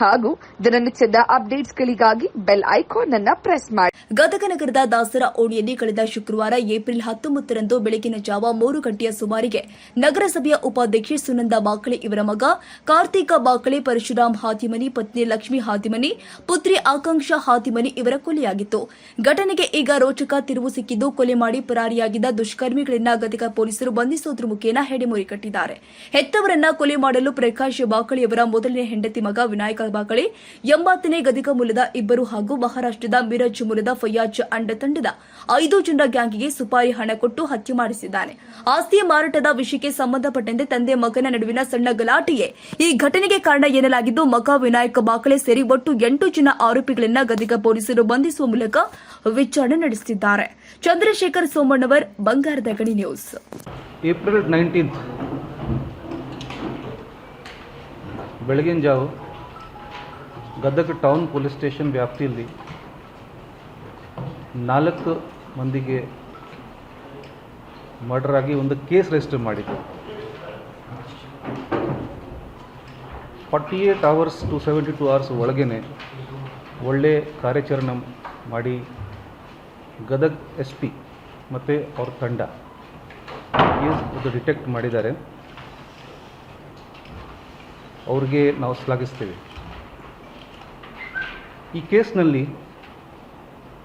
ಹಾಗೂ ದಿನನಿತ್ಯದ ಅಪ್ಡೇಟ್ಸ್ಗಳಿಗಾಗಿ ಬೆಲ್ ಐಕಾನ್ ಅನ್ನು ಪ್ರೆಸ್ ಮಾಡಿ. ಗದಗ ನಗರದ ದಾಸರ ಓಣಿಯಲ್ಲಿ ಕಳೆದ ಶುಕ್ರವಾರ ಏಪ್ರಿಲ್ ಹತ್ತೊಂಬತ್ತರಂದು ಬೆಳಗಿನ ಜಾವ ಮೂರು ಗಂಟೆಯ ಸುಮಾರಿಗೆ ನಗರಸಭೆಯ ಉಪಾಧ್ಯಕ್ಷೆ ಸುನಂದ ಬಾಕಳೆ ಇವರ ಮಗ, ಕಾರ್ತಿಕ ಬಾಕಳೆ, ಪರಶುರಾಮ್ ಹಾತಿಮನಿ, ಪತ್ನಿ ಲಕ್ಷ್ಮಿ ಹಾತಿಮನಿ, ಪುತ್ರಿ ಆಕಾಂಕ್ಷಾ ಹಾತಿಮನಿ ಇವರ ಕೊಲೆಯಾಗಿತ್ತು. ಘಟನೆಗೆ ಈಗ ರೋಚಕ ತಿರುವು ಸಿಕ್ಕಿದ್ದು ಕೊಲೆ ಮಾಡಿ ಪರಾರಿಯಾಗಿದ್ದ ದುಷ್ಕರ್ಮಿಗಳನ್ನ ಗದಗ ಪೊಲೀಸರು ಬಂಧಿಸೋದ್ರ ಮುಖೇನ ಹೆಡೆಮುರಿ ಕಟ್ಟಿದ್ದಾರೆ. ಹೆತ್ತವರನ್ನ ಕೊಲೆ ಮಾಡಲು ಪ್ರಕಾಶ್ ಬಾಕಳೆಯವರ ಮೊದಲನೇ ಹೆಂಡತಿ ಮಗ ವಿನಾಯಕ ಬಾಕಳೆ ಎಂಬತ್ತನೇ ಗದಗ ಮೂಲದ ಇಬ್ಬರು ಹಾಗೂ ಮಹಾರಾಷ್ಟ್ರದ ಮಿರಜ್ ಮೂಲದ ಫಯ್ಯಾಜ್ ಅಂಡ ತಂಡದ ಐದು ಜನರ ಗ್ಯಾಂಗ್ಗೆ ಸುಪಾರಿ ಹಣ ಕೊಟ್ಟು ಹತ್ಯೆ ಮಾಡಿಸಿದ್ದಾನೆ. ಆಸ್ತಿಯ ಮಾರಾಟದ ವಿಷಯಕ್ಕೆ ಸಂಬಂಧಪಟ್ಟಂತೆ ತಂದೆ ಮಗನ ನಡುವಿನ ಸಣ್ಣ ಗಲಾಟೆಯೇ ಈ ಘಟನೆಗೆ ಕಾರಣ ಎನ್ನಲಾಗಿದ್ದು, ಮಗ ವಿನಾಯಕ ಬಾಕಳೆ ಸೇರಿ ಒಟ್ಟು ಎಂಟು ಜನ ಆರೋಪಿಗಳನ್ನ ಗದಗ ಪೊಲೀಸರು ಬಂಧಿಸುವ ಮೂಲಕ ವಿಚಾರಣೆ ನಡೆಸುತ್ತಿದ್ದಾರೆ ಚಂದ್ರಶೇಖರ್ ಸೋಮಣ್ಣವರ್, ಬಂಗಾರದ ಗಣಿ ನ್ಯೂಸ್. ಏಪ್ರಿಲ್ ನೈನ್ಟೀನ್ತ್, ಬೆಳಗಿನ ಜಾವು ಗದಗ ಟೌನ್ ಪೊಲೀಸ್ ಸ್ಟೇಷನ್ ವ್ಯಾಪ್ತಿಯಲ್ಲಿ ನಾಲ್ಕು ಮಂದಿಗೆ ಮರ್ಡರ್ ಆಗಿ ಒಂದು ಕೇಸ್ ರಿಜಿಸ್ಟರ್ ಮಾಡಿದ್ದು forty eight hours to seventy two hours ಒಳಗೇ ಒಳ್ಳೆ ಕಾರ್ಯಾಚರಣೆ ಮಾಡಿ ಗದಗ್ ಎಸ್ ಪಿ ಮತ್ತು ಅವ್ರ ತಂಡ ಕೇಸ್ ಇದು ಡಿಟೆಕ್ಟ್ ಮಾಡಿದ್ದಾರೆ. ಅವ್ರಿಗೆ ನಾವು ಶ್ಲಾಘಿಸ್ತೇವೆ. ಈ ಕೇಸ್ನಲ್ಲಿ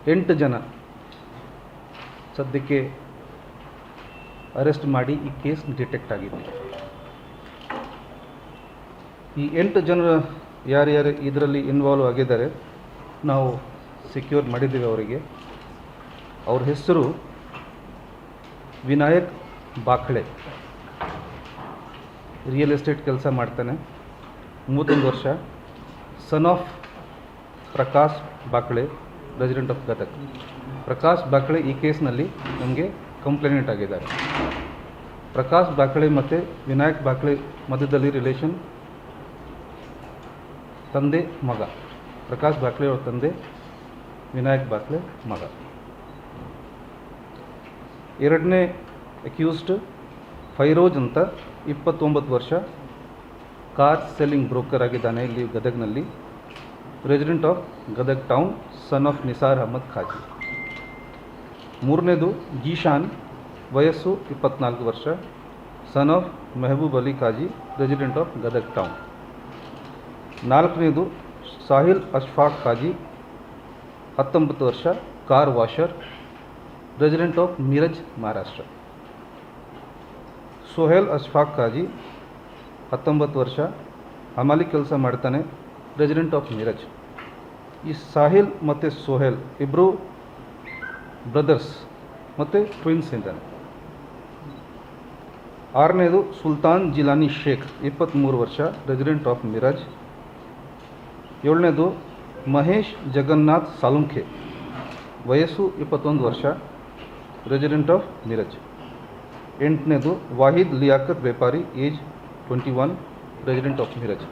ಎಂಟು ಜನ ಸದ್ಯಕ್ಕೆ ಅರೆಸ್ಟ್ ಮಾಡಿ ಈ ಕೇಸ್ ಡಿಟೆಕ್ಟ್ ಆಗಿದೆ ಈ ಎಂಟು ಜನರು ಯಾರ್ಯಾರು ಇದರಲ್ಲಿ ಇನ್ವಾಲ್ವ್ ಆಗಿದ್ದಾರೆ, ನಾವು ಸೆಕ್ಯೂರ್ ಮಾಡಿದ್ದೀವಿ ಅವರಿಗೆ. ಅವ್ರ ಹೆಸರು ವಿನಾಯಕ್ ಬಾಖಳೆ. ರಿಯಲ್ ಎಸ್ಟೇಟ್ ಕೆಲಸ ಮಾಡ್ತಾನೆ. ಮೂವತ್ತೊಂದು ವರ್ಷ. Son of Prakash Bakale resident of Gadag Prakash Bakale ಈ ಕೇಸ್ನಲ್ಲಿ ನಮಗೆ ಕಂಪ್ಲೇನೆಂಟ್ ಆಗಿದ್ದಾರೆ. ಪ್ರಕಾಶ್ ಬಾಕಳೆ ಮತ್ತು ವಿನಾಯಕ್ ಬಾಕಳೆ ಮಧ್ಯದಲ್ಲಿ ರಿಲೇಷನ್ ತಂದೆ, ಮಗ. ಪ್ರಕಾಶ್ ಬಾಕಳೆ ಅವರ ತಂದೆ, ವಿನಾಯಕ್ ಬಾಕ್ಲೆ ಮಗ. ಎರಡನೇ ಅಕ್ಯೂಸ್ಡ್ ಫೈರೋಜ್ ಅಂತ ಇಪ್ಪತ್ತೊಂಬತ್ತು ವರ್ಷ ಕಾರ್ ಸೆಲ್ಲಿಂಗ್ ಬ್ರೋಕರ್ ಆಗಿದ್ದಾನೆ ಇಲ್ಲಿ ಗದಗ್ನಲ್ಲಿ. Resident of Gadag town son of Nisar Ahmad Khaji ಮೂರನೇದು ಜೀಶಾನ್ ವಯಸ್ಸು ಇಪ್ಪತ್ನಾಲ್ಕು ವರ್ಷ son of Mehboob Ali Khaji resident of Gadag town ನಾಲ್ಕನೇದು ಸಾಹಿಲ್ ಅಶ್ಫಾಕ್ ಖಾಜಿ ಹತ್ತೊಂಬತ್ತು ವರ್ಷ car washer resident of Miraj Maharashtra Sohail Ashfaq Khaji ಹತ್ತೊಂಬತ್ತು ವರ್ಷ ಹಮಾಲಿ ಕೆಲಸ ಮಾಡ್ತಾನೆ ರೆಸಿಡೆಂಟ್ ಆಫ್ ಮೀರಜ್ ಈ ಸಾಹಿಲ್ ಮತ್ತು ಸೊಹೇಲ್ ಇಬ್ಬರು ಬ್ರದರ್ಸ್ ಮತ್ತು ಟ್ವಿನ್ಸ್ ಇದ್ದಾನೆ ಆರನೇದು ಸುಲ್ತಾನ್ ಜಿಲಾನಿ ಶೇಖ್ ಇಪ್ಪತ್ತ್ಮೂರು ವರ್ಷ ರೆಸಿಡೆಂಟ್ ಆಫ್ ಮಿರಾಜ್ ಏಳನೇದು ಮಹೇಶ್ ಜಗನ್ನಾಥ್ ಸಾಲುಂಖೆ, ವಯಸ್ಸು ಇಪ್ಪತ್ತೊಂದು ವರ್ಷ ರೆಸಿಡೆಂಟ್ ಆಫ್ ಮಿರಜ್ ಎಂಟನೇದು ವಾಹಿದ್ ಲಿಯಾಕತ್ ವ್ಯಾಪಾರಿ age twenty one resident of Miraj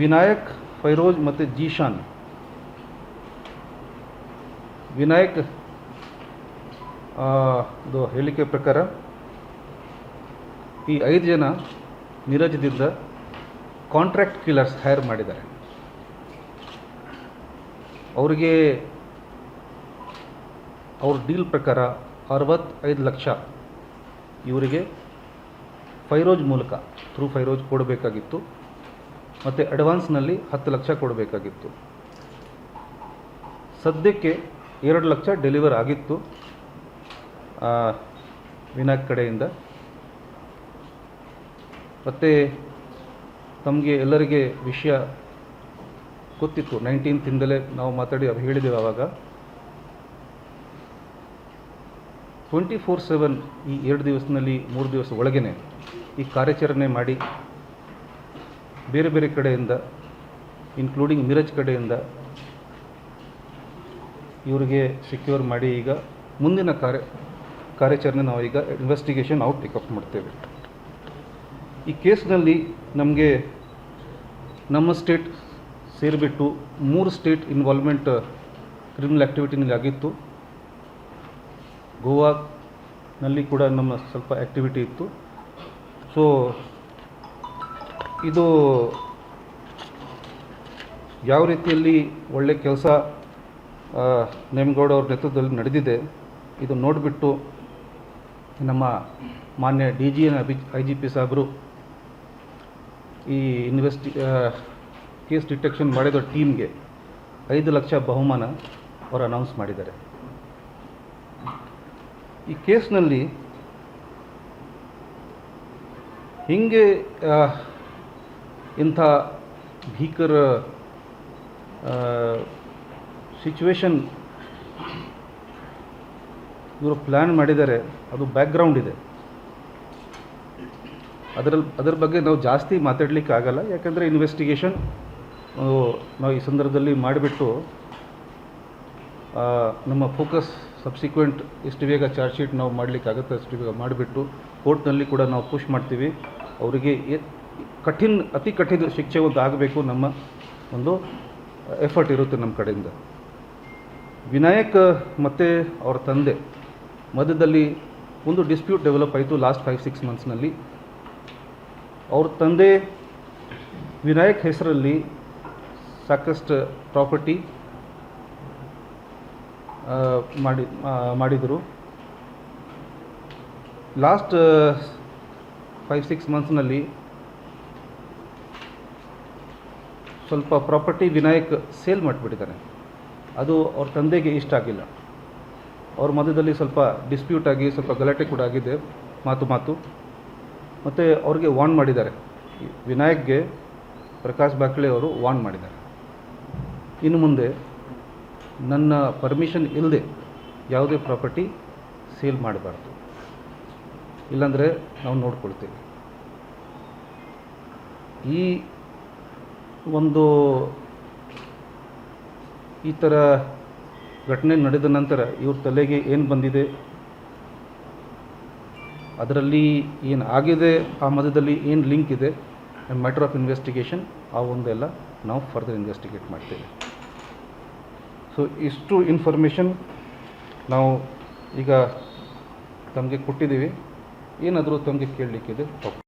Vinayak, Feroz ಮತ್ತು ಜೀಶಾನ್. ವಿನಾಯಕ್ ಇದು ಹೇಳಿಕೆ ಪ್ರಕಾರ ಈ ಐದು ಜನ ನೀರಜದಿಂದ ಕಾಂಟ್ರಾಕ್ಟ್ ಕಿಲ್ಲರ್ಸ್ ಹೈರ್ ಮಾಡಿದ್ದಾರೆ. ಅವರಿಗೆ ಅವ್ರ ಡೀಲ್ ಪ್ರಕಾರ ಅರವತ್ತೈದು ಲಕ್ಷ ಇವರಿಗೆ ಫೈರೋಜ್ ಮೂಲಕ ಥ್ರೂ ಫೈರೋಜ್ ಕೊಡಬೇಕಾಗಿತ್ತು. ಮತ್ತು ಅಡ್ವಾನ್ಸ್ನಲ್ಲಿ ಹತ್ತು ಲಕ್ಷ ಕೊಡಬೇಕಾಗಿತ್ತು. ಸದ್ಯಕ್ಕೆ ಎರಡು ಲಕ್ಷ ಡೆಲಿವರ್ ಆಗಿತ್ತು. ವಿನಾಯಕ್ ಕಡೆಯಿಂದ. ಮತ್ತು ತಮಗೆ ಎಲ್ಲರಿಗೆ ವಿಷಯ ಗೊತ್ತಿತ್ತು. ನೈನ್ಟೀನ್ತಿಂದಲೇ ನಾವು ಮಾತಾಡಿ ಹೇಳಿದ್ದೇವೆ ಆವಾಗ. ಟ್ವೆಂಟಿ ಫೋರ್ ಸೆವೆನ್ ಈ ಎರಡು ದಿವಸದಲ್ಲಿ ಮೂರು ದಿವಸ ಒಳಗೇ ಈ ಕಾರ್ಯಾಚರಣೆ ಮಾಡಿ ಬೇರೆ ಬೇರೆ ಕಡೆಯಿಂದ ಇನ್ಕ್ಲೂಡಿಂಗ್ ಮಿರಜ್ ಕಡೆಯಿಂದ ಇವರಿಗೆ ಸೆಕ್ಯೂರ್ ಮಾಡಿ ಈಗ ಮುಂದಿನ ಕಾರ್ಯ, ಕಾರ್ಯಾಚರಣೆ ನಾವು ಈಗ ಇನ್ವೆಸ್ಟಿಗೇಷನ್ ಔಟ್ ಪಿಕಪ್ ಮಾಡ್ತೇವೆ. ಈ ಕೇಸ್ನಲ್ಲಿ ನಮಗೆ ನಮ್ಮ ಸ್ಟೇಟ್ ಸೇರಿಬಿಟ್ಟು ಮೂರು ಸ್ಟೇಟ್ ಇನ್ವಾಲ್ವ್ಮೆಂಟ್ ಕ್ರಿಮಿನಲ್ ಆ್ಯಕ್ಟಿವಿಟಿನಲ್ಲಿ ಆಗಿತ್ತು. ಗೋವಾನಲ್ಲಿ ಕೂಡ ನಮ್ಮ ಸ್ವಲ್ಪ ಆ್ಯಕ್ಟಿವಿಟಿ ಇತ್ತು. ಸೊ ಇದು ಯಾವ ರೀತಿಯಲ್ಲಿ ಒಳ್ಳೆ ಕೆಲಸ ನೇಮಗೌಡ ಅವ್ರ ನೇತೃತ್ವದಲ್ಲಿ ನಡೆದಿದೆ, ಇದು ನೋಡಿಬಿಟ್ಟು ನಮ್ಮ ಮಾನ್ಯ D G and I G P ಸಾಹೇಬರು ಈ ಇನ್ವೆಸ್ಟಿ ಕೇಸ್ ಡಿಟೆಕ್ಷನ್ ಮಾಡಿದ ಟೀಮ್ಗೆ ಐದು ಲಕ್ಷ ಬಹುಮಾನ ಅವರು ಅನೌನ್ಸ್ ಮಾಡಿದ್ದಾರೆ. ಈ ಕೇಸ್ನಲ್ಲಿ ಹಿಂಗೆ ಇಂಥ ಭೀಕರ ಸಿಚುವೇಶನ್ ಇವರು ಪ್ಲ್ಯಾನ್ ಮಾಡಿದ್ದಾರೆ. ಅದು ಬ್ಯಾಕ್ಗ್ರೌಂಡ್ ಇದೆ. ಅದರಲ್ಲಿ ಅದರ ಬಗ್ಗೆ ನಾವು ಜಾಸ್ತಿ ಮಾತಾಡಲಿಕ್ಕೆ ಆಗಲ್ಲ. ಯಾಕಂದರೆ ಇನ್ವೆಸ್ಟಿಗೇಷನ್ ನಾವು ಈ ಸಂದರ್ಭದಲ್ಲಿ ಮಾಡಿಬಿಟ್ಟು ನಮ್ಮ ಫೋಕಸ್ ಸಬ್ಸಿಕ್ವೆಂಟ್ ಎಷ್ಟು ಬೇಗ ಚಾರ್ಜ್ ಶೀಟ್ ನಾವು ಮಾಡಲಿಕ್ಕೆ ಆಗುತ್ತೆ ಅಷ್ಟು ಬೇಗ ಮಾಡಿಬಿಟ್ಟು ಕೋರ್ಟ್ನಲ್ಲಿ ಕೂಡ ನಾವು ಪುಷ್ ಮಾಡ್ತೀವಿ. ಅವರಿಗೆ ಕಠಿಣ, ಅತಿ ಕಠಿಣ ಶಿಕ್ಷೆ ಒಂದು ಆಗಬೇಕು ನಮ್ಮ ಒಂದು ಎಫರ್ಟ್ ಇರುತ್ತೆ ನಮ್ಮ ಕಡೆಯಿಂದ. ವಿನಾಯಕ್, ಮತ್ತು ಅವರ ತಂದೆ, ಮಧ್ಯದಲ್ಲಿ ಒಂದು ಡಿಸ್ಪ್ಯೂಟ್ ಡೆವಲಪ್ ಆಯಿತು ಲಾಸ್ಟ್ ಫೈವ್ ಸಿಕ್ಸ್ ಮಂತ್ಸ್ನಲ್ಲಿ ಅವ್ರ ತಂದೆ ವಿನಾಯಕ್ ಹೆಸರಲ್ಲಿ ಸಾಕಷ್ಟು ಪ್ರಾಪರ್ಟಿ ಮಾಡಿ ಮಾಡಿದರು. ಲಾಸ್ಟ್ ಫೈವ್ ಸಿಕ್ಸ್ ಮಂತ್ಸ್ನಲ್ಲಿ ಸ್ವಲ್ಪ ಪ್ರಾಪರ್ಟಿ ವಿನಾಯಕ್ ಸೇಲ್ ಮಾಡಿಬಿಟ್ಟಿದ್ದಾನೆ ಅದು ಅವ್ರ ತಂದೆಗೆ ಇಷ್ಟ ಆಗಿಲ್ಲ. ಅವ್ರ ಮಧ್ಯದಲ್ಲಿ ಸ್ವಲ್ಪ ಡಿಸ್ಪ್ಯೂಟ್ ಆಗಿ, ಸ್ವಲ್ಪ ಗಲಾಟೆ ಕೂಡ ಆಗಿದೆ, ಮಾತು ಮಾತು. ಮತ್ತು ಅವ್ರಿಗೆ ವಾರ್ನ್ ಮಾಡಿದ್ದಾರೆ. ವಿನಾಯಕ್ಗೆ ಪ್ರಕಾಶ್ ಬಾಕ್ಲೆ ಅವರು ವಾರ್ನ್ ಮಾಡಿದ್ದಾರೆ. ಇನ್ನು ಮುಂದೆ ನನ್ನ ಪರ್ಮಿಷನ್ ಇಲ್ಲದೆ ಯಾವುದೇ ಪ್ರಾಪರ್ಟಿ ಸೇಲ್ ಮಾಡಬಾರ್ದು. ಇಲ್ಲಾಂದರೆ ನಾವು ನೋಡ್ಕೊಳ್ತೇವೆ. ಈ ಒಂದು ಈ ಥರ ಘಟನೆ ನಡೆದ ನಂತರ ಇವ್ರ ತಲೆಗೆ ಏನು ಬಂದಿದೆ? ಅದರಲ್ಲಿ ಏನು ಆಗಿದೆ? ಆ ಮಧ್ಯದಲ್ಲಿ ಏನು ಲಿಂಕ್ ಇದೆ? ಮ್ಯಾಟರ್ ಆಫ್ ಇನ್ವೆಸ್ಟಿಗೇಷನ್ ಆ ಒಂದೆಲ್ಲ ನಾವು ಫರ್ದರ್ ಇನ್ವೆಸ್ಟಿಗೇಟ್ ಮಾಡ್ತೇವೆ. ಸೊ ಇಷ್ಟು ಇನ್ಫಾರ್ಮೇಷನ್ ನಾವು ಈಗ ತಮಗೆ ಕೊಟ್ಟಿದ್ದೀವಿ. ಏನಾದರೂ ತಮಗೆ ಕೇಳಲಿಕ್ಕಿದೆ